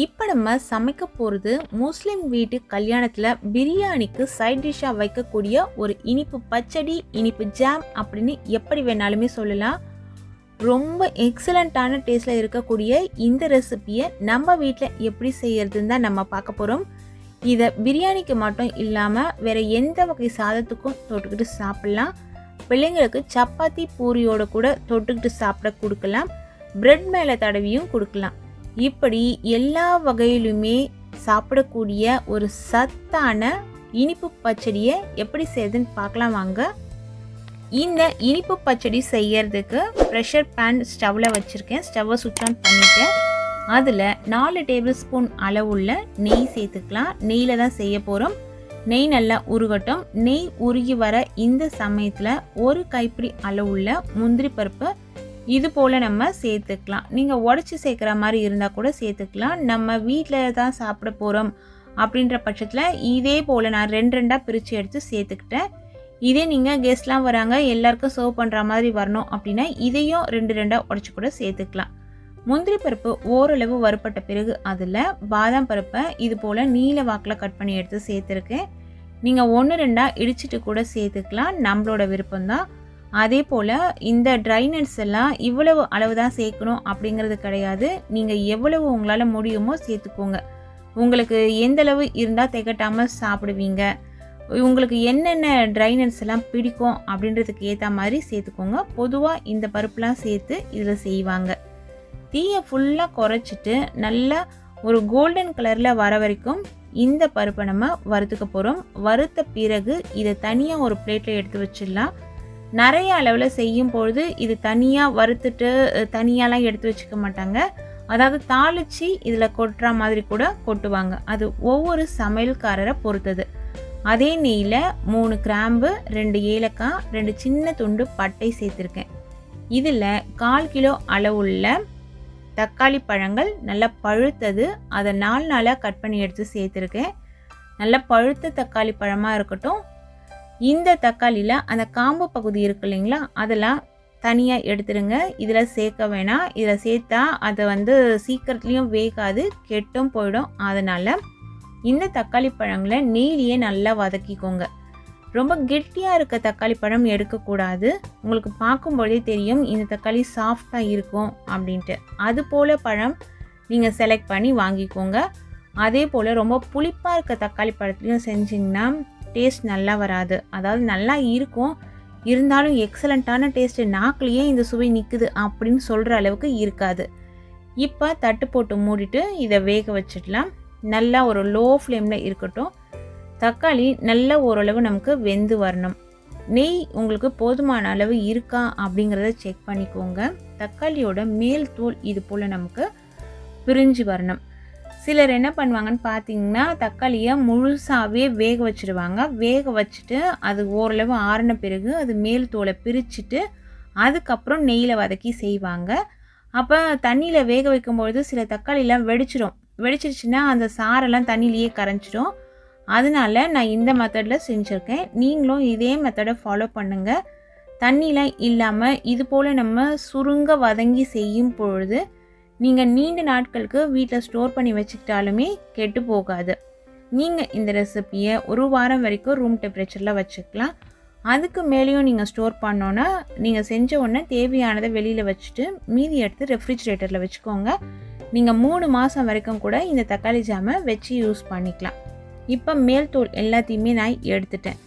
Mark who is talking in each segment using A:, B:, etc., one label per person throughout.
A: இப்போ நம்ம சமைக்க போகிறது முஸ்லீம் வீட்டு கல்யாணத்தில் பிரியாணிக்கு சைட் டிஷ்ஷாக வைக்கக்கூடிய ஒரு இனிப்பு பச்சடி இனிப்பு ஜாம் அப்படின்னு எப்படி வேணாலுமே சொல்லலாம். ரொம்ப எக்ஸலண்ட்டான டேஸ்ட்டில் இருக்கக்கூடிய இந்த ரெசிபியை நம்ம வீட்டில் எப்படி செய்யறதுன்னு தான் நம்ம பார்க்க போகிறோம் இதை பிரியாணிக்கு மட்டும் இல்லாமல் வேறு எந்த வகை சாதத்துக்கும் தொட்டுக்கிட்டு சாப்பிட்லாம். பிள்ளைங்களுக்கு சப்பாத்தி பூரியோட கூட தொட்டுக்கிட்டு சாப்பிட கொடுக்கலாம். பிரெட் மேலே தடவியும் கொடுக்கலாம். இப்படி எல்லா வகையிலுமே சாப்பிடக்கூடிய ஒரு சத்தான இனிப்பு பச்சடியை எப்படி செய்யுதுன்னு பார்க்கலாம் வாங்க. இந்த இனிப்பு பச்சடி செய்யறதுக்கு ப்ரெஷர் பேன் ஸ்டவ்வில் வச்சுருக்கேன். ஸ்டவ்வை சுவிட்ச் ஆன் பண்ணிட்டேன். அதில் நாலு டேபிள் ஸ்பூன் அளவுள்ள நெய் சேர்த்துக்கலாம். நெய்யில் தான் செய்ய போகிறோம் நெய் நல்லா உருகட்டும். நெய் உருகி வர இந்த சமயத்தில் ஒரு கைப்பிடி அளவுள்ள முந்திரி பருப்பு இது போல் நம்ம சேர்த்துக்கலாம். நீங்கள் உடச்சி சேர்க்குற மாதிரி இருந்தால் கூட சேர்த்துக்கலாம். நம்ம வீட்டில் தான் சாப்பிட போகிறோம் அப்படின்ற பட்சத்தில் இதே போல் நான் ரெண்டு ரெண்டாக பிரித்து எடுத்து சேர்த்துக்கிட்டேன். இதே நீங்கள் கெஸ்ட்லாம் வராங்க எல்லாருக்கும் சர்வ் பண்ணுற மாதிரி வரணும் அப்படின்னா இதையும் ரெண்டு ரெண்டாக உடச்சி கூட சேர்த்துக்கலாம். முந்திரி பருப்பு ஓரளவு வறுப்பட்ட பிறகு அதில் பாதாம் பருப்பை இது போல் நீல வாக்கில் கட் பண்ணி எடுத்து சேர்த்துருக்கேன். நீங்கள் ஒன்று ரெண்டாக இடிச்சிட்டு கூட சேர்த்துக்கலாம். நம்மளோட விருப்பம்தான். அதே போல் இந்த ட்ரை நட்ஸ் எல்லாம் இவ்வளவு அளவு தான் சேர்க்கணும் அப்படிங்கிறது கிடையாது. நீங்கள் எவ்வளவு உங்களால் முடியுமோ சேர்த்துக்கோங்க. உங்களுக்கு எந்தளவு இருந்தால் திகட்டாமல் சாப்பிடுவீங்க. உங்களுக்கு என்னென்ன ட்ரை நட்ஸ் எல்லாம் பிடிக்கும் அப்படின்றதுக்கு ஏற்ற மாதிரி சேர்த்துக்கோங்க. பொதுவாக இந்த பருப்புலாம் சேர்த்து இதில் செய்வாங்க. தீயை ஃபுல்லாக குறைச்சிட்டு நல்லா ஒரு கோல்டன் கலரில் வர வரைக்கும் இந்த பருப்பை நம்ம வறுத்துக்க போகிறோம் வறுத்த பிறகு இதை தனியாக ஒரு பிளேட்டில் எடுத்து வச்சிடலாம். நிறைய அளவில் செய்யும் பொழுது இது தனியாக வறுத்துட்டு தனியாலாம் எடுத்து வச்சுக்க மாட்டாங்க. அதாவது தாளித்து இதில் கொட்டுற மாதிரி கூட கொட்டுவாங்க. அது ஒவ்வொரு சமையல்காரரை பொறுத்தது. அதே நெய்யில் மூணு கிராம்பு ரெண்டு ஏலக்காய் ரெண்டு சின்ன துண்டு பட்டை சேர்த்துருக்கேன். இதில் கால் கிலோ அளவுள்ள தக்காளி பழங்கள் நல்லா பழுத்தது அதை நாலு நாளாக கட் பண்ணி எடுத்து சேர்த்துருக்கேன். நல்லா பழுத்த தக்காளி பழமாக இருக்கட்டும் இந்த தக்காளியில் அந்த காம்பு பகுதி இருக்கு இல்லைங்களா அதெல்லாம் தனியாக எடுத்துடுங்க. இதில் சேர்க்க வேணாம். இதில் சேர்த்தா அதை வந்து சீக்கிரத்துலேயும் வேகாது கெட்டும் போயிடும். அதனால் இந்த தக்காளி பழங்களை நெய்லியே நல்லா வதக்கிக்கோங்க. ரொம்ப கெட்டியாக இருக்க தக்காளி பழம் எடுக்கக்கூடாது. உங்களுக்கு பார்க்கும்பொழுதே தெரியும் இந்த தக்காளி சாஃப்டாக இருக்கும் அப்படின்ட்டு. அது போல் பழம் நீங்கள் செலக்ட் பண்ணி வாங்கிக்கோங்க. அதே போல் ரொம்ப புளிப்பாக இருக்க தக்காளி பழத்துலையும் செஞ்சிங்கன்னா டேஸ்ட் நல்லா வராது. அதாவது நல்லா இருக்கும். இருந்தாலும் எக்ஸலண்ட்டான டேஸ்ட்டு நாக்குலேயே இந்த சுவை நிற்குது அப்படின்னு சொல்கிற அளவுக்கு இருக்காது. இப்போ தட்டு போட்டு மூடிட்டு இதை வேக வச்சிடலாம். நல்லா ஒரு லோ ஃப்ளேமில் இருக்கட்டும். தக்காளி நல்ல ஓரளவு நமக்கு வெந்து வரணும். நெய் உங்களுக்கு போதுமான அளவு இருக்கா அப்படிங்கிறத செக் பண்ணிக்கோங்க. தக்காளியோட மேல் தோல் இது போல் நமக்கு பிரிஞ்சு வரணும். சிலர் என்ன பண்ணுவாங்கன்னு பார்த்தீங்கன்னா தக்காளியை முழுசாகவே வேக வச்சுருவாங்க. வேக வச்சுட்டு அது ஓரளவு ஆறின பிறகு அது மேல் தோலை பிரிச்சுட்டு அதுக்கப்புறம் நெய்யில் வதக்கி செய்வாங்க. அப்போ தண்ணியில் வேக வைக்கும்பொழுது சில தக்காளிலாம் வெடிச்சிடும் வெடிச்சிருச்சுன்னா அந்த சாரெல்லாம் தண்ணியிலேயே கரைஞ்சிடும் அதனால நான் இந்த மெத்தடில் செஞ்சுருக்கேன். நீங்களும் இதே மெத்தடை ஃபாலோ பண்ணுங்கள் தண்ணிலாம் இல்லாமல் இது போல் நம்ம சுருங்க வதங்கி செய்யும் பொழுது நீங்கள் நீண்ட நாட்களுக்கு வீட்டில் ஸ்டோர் பண்ணி வச்சுக்கிட்டாலுமே கெட்டு போகாது. நீங்கள் இந்த ரெசிப்பியை ஒரு வாரம் வரைக்கும் ரூம் டெம்பரேச்சரில் வச்சுக்கலாம். அதுக்கு மேலேயும் நீங்கள் ஸ்டோர் பண்ணோன்னா நீங்கள் செஞ்ச உடனே தேவையானதை வெளியில் வச்சுட்டு மீதி எடுத்து ரெஃப்ரிஜிரேட்டரில் வச்சுக்கோங்க. நீங்கள் மூணு மாதம் வரைக்கும் கூட இந்த தக்காளி ஜாமை வச்சு யூஸ் பண்ணிக்கலாம். இப்போ மேல் தோல் எல்லாத்தையுமே நான் எடுத்துட்டேன்.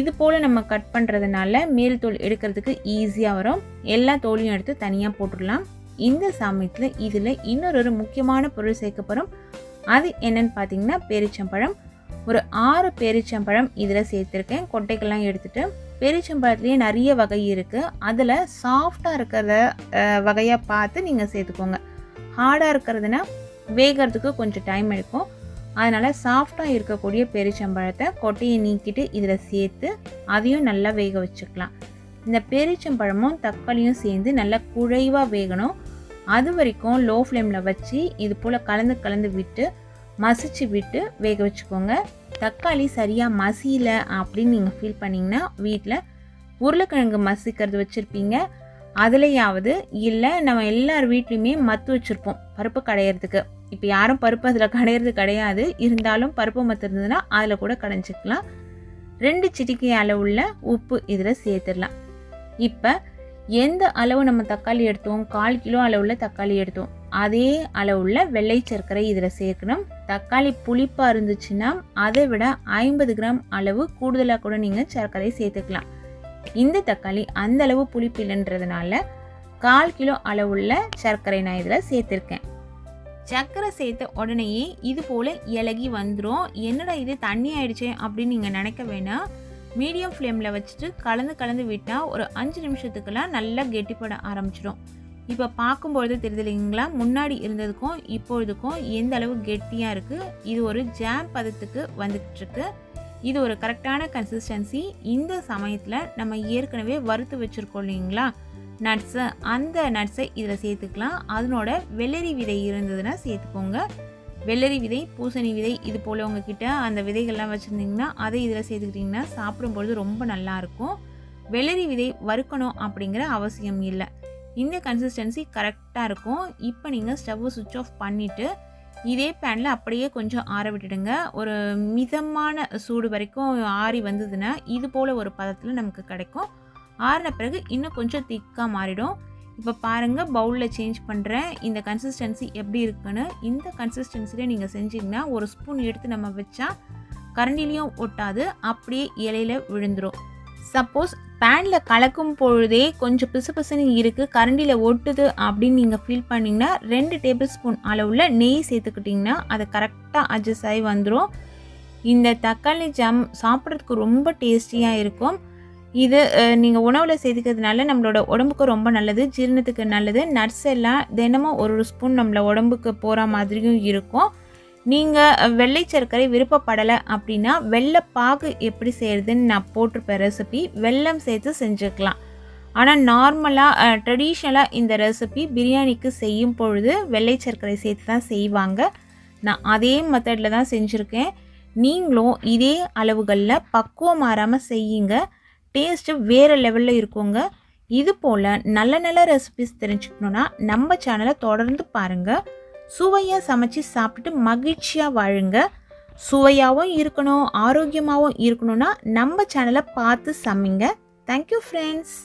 A: இது போல் நம்ம கட் பண்ணுறதுனால மேல் தோல் எடுக்கிறதுக்கு ஈஸியாக வரும். எல்லா தோலையும் எடுத்து தனியாக போட்டுடலாம். இந்த சமயத்தில் இதில் இன்னொரு ஒரு முக்கியமான பொருள் சேர்க்க போகிறோம் அது என்னன்னு பார்த்தீங்கன்னா பேரிச்சம்பழம். ஒரு ஆறு பேரிச்சம்பழம் இதில் சேர்த்துருக்கேன். கொட்டைக்கெல்லாம் எடுத்துகிட்டு பேரிச்சம்பழத்துலேயே நிறைய வகை இருக்குது அதில் சாஃப்டாக இருக்கிறத வகையாக பார்த்து நீங்கள் சேர்த்துக்கோங்க. ஹார்டாக இருக்கிறதுனா வேகிறதுக்கு கொஞ்சம் டைம் எடுக்கும். அதனால் சாஃப்டாக இருக்கக்கூடிய பெரிச்சம்பழத்தை கொட்டையை நீக்கிட்டு இதில் சேர்த்து அதையும் நல்லா வேக வச்சுக்கலாம். இந்த பேரிச்சம்பழமும் தக்காளியும் சேர்ந்து நல்லா குழைவாக வேகணும். அது வரைக்கும் லோ ஃப்ளேமில் வச்சு இது போல் கலந்து கலந்து விட்டு மசிச்சு விட்டு வேக வச்சுக்கோங்க. தக்காளி சரியாக மசியல அப்படின்னு நீங்கள் ஃபீல் பண்ணிங்கன்னா வீட்டில் உருளைக்கிழங்கு மசிக்கிறது வச்சுருப்பீங்க. அதுலேயாவது இல்லை நம்ம எல்லார் வீட்லேயுமே மத்து வச்சுருப்போம் பருப்பு கடையிறதுக்கு. இப்போ யாரும் பருப்பு அதில் கடையிறது கிடையாது. இருந்தாலும் பருப்பு மத்து இருந்ததுன்னா அதில் கூட கடைஞ்சிக்கலாம். ரெண்டு சிட்டிக்கை அளவுள்ள உப்பு இதில் சேர்த்துடலாம். இப்போ எந்த அளவு நம்ம தக்காளி எடுத்தோம்? கால் கிலோ அளவில் தக்காளி எடுத்தோம். அதே அளவுள்ள வெள்ளை சர்க்கரை இதில் சேர்க்கணும். தக்காளி புளிப்பாக இருந்துச்சுன்னா அதை விட ஐம்பது கிராம் அளவு கூடுதலாக கூட நீங்கள் சர்க்கரை சேர்த்துக்கலாம். இந்த தக்காளி அந்த அளவு புளிப்பு இல்லைன்றதுனால கால் கிலோ அளவுள்ள சர்க்கரை நான் இதில் சேர்த்துருக்கேன். சர்க்கரை சேர்த்த உடனேயே இது போல் இலகி வந்துடும் என்னடா இது தண்ணி ஆயிடுச்சே அப்படின்னு நீங்கள் நினைக்க வேணாம். மீடியம் ஃப்ளேமில் வச்சுட்டு கலந்து கலந்து விட்டால் ஒரு அஞ்சு நிமிஷத்துக்கெல்லாம் நல்லா கெட்டிப்பட ஆரம்பிச்சிடும் இப்போ பார்க்கும்பொழுது தெரியுது இல்லைங்களா முன்னாடி இருந்ததுக்கும் இப்பொழுதுக்கும் எந்த அளவு கெட்டியாக இருக்குது இது ஒரு ஜாம் பதத்துக்கு வந்துக்கிட்டுருக்கு இது ஒரு கரெக்டான கன்சிஸ்டன்சி இந்த சமயத்தில் நம்ம ஏற்கனவே வறுத்து வச்சுருக்கோம் இல்லைங்களா? நட்ஸை அந்த நட்ஸை இதில் சேர்த்துக்கலாம். அதனோட வெள்ளரி விதை இருந்ததுன்னா சேர்த்துக்கோங்க. வெள்ளரி விதை பூசணி விதை இது போல் உங்ககிட்ட அந்த விதைகள்லாம் வச்சுருந்தீங்கன்னா அதை இதில் சேர்த்துக்கிட்டிங்கன்னா சாப்பிடும்பொழுது ரொம்ப நல்லாயிருக்கும் வெள்ளரி விதை வறுக்கணும் அப்படிங்கிற அவசியம் இல்லை. இந்த கன்சிஸ்டன்சி கரெக்டாக இருக்கும். இப்போ நீங்கள் ஸ்டவ்வை சுவிட்ச் ஆஃப் பண்ணிவிட்டு இதே பேனில் அப்படியே கொஞ்சம் ஆற விட்டுடுங்க. ஒரு மிதமான சூடு வரைக்கும் ஆறி வந்ததுன்னா இது போல் ஒரு பதத்தில் நமக்கு கிடைக்கும். ஆறின பிறகு இன்னும் கொஞ்சம் திக்காக மாறிடும். இப்போ பாருங்கள் பவுலில் சேஞ்ச் பண்ணுறேன் இந்த கன்சிஸ்டன்சி எப்படி இருக்குன்னு. இந்த கன்சிஸ்டன்சியில் நீங்கள் செஞ்சிங்கன்னா ஒரு ஸ்பூன் எடுத்து நம்ம வச்சா கரண்டிலையும் ஒட்டாது அப்படியே இலையில விழுந்துடும் சப்போஸ் பேனில் கலக்கும் பொழுதே கொஞ்சம் பிசு பிசுன்னு இருக்குது கரண்டியில் ஒட்டுது அப்படின்னு நீங்கள் ஃபீல் பண்ணிங்கன்னா ரெண்டு டேபிள் ஸ்பூன் அளவில் நெய் சேர்த்துக்கிட்டிங்கன்னா அது கரெக்டாக அட்ஜஸ்ட் ஆகி வந்துடும் இந்த தக்காளி ஜாம் சாப்பிட்றதுக்கு ரொம்ப டேஸ்டியாக இருக்கும். இது நீங்கள் உணவில் சேர்த்துக்கிறதுனால நம்மளோட உடம்புக்கு ரொம்ப நல்லது ஜீரணத்துக்கு நல்லது. நட்ஸ் எல்லாம் தினமும் ஒரு ஒரு ஸ்பூன் நம்மளை உடம்புக்கு போகிற மாதிரியும் இருக்கும். நீங்கள் வெள்ளை சர்க்கரை விருப்பப்படலை அப்படின்னா வெள்ளை பாகு எப்படி செய்கிறதுன்னு நான் போட்டிருப்பேன் ரெசிபி வெல்லம் சேர்த்து செஞ்சுக்கலாம். ஆனால் நார்மலாக ட்ரெடிஷ்னலாக இந்த ரெசிபி பிரியாணிக்கு செய்யும் பொழுது வெள்ளை சர்க்கரை சேர்த்து தான் செய்வாங்க. நான் அதே மெத்தடில் தான் செஞ்சுருக்கேன். நீங்களும் இதே அளவுகளில் பக்குவம் மாறாமல் செய்யுங்க. டேஸ்ட்டு வேறு லெவலில் இருக்குங்க. இது போல் நல்ல நல்ல ரெசிபிஸ் தெரிஞ்சுக்கணுன்னா நம்ம சேனலை தொடர்ந்து பாருங்கள் சுவையாக சமைச்சு சாப்பிட்டுட்டு மகிழ்ச்சியாக வாழுங்க. சுவையாகவும் இருக்கணும் ஆரோக்கியமாகவும் இருக்கணும்னா நம்ம சேனலை பார்த்து சமைங்க. Thank you friends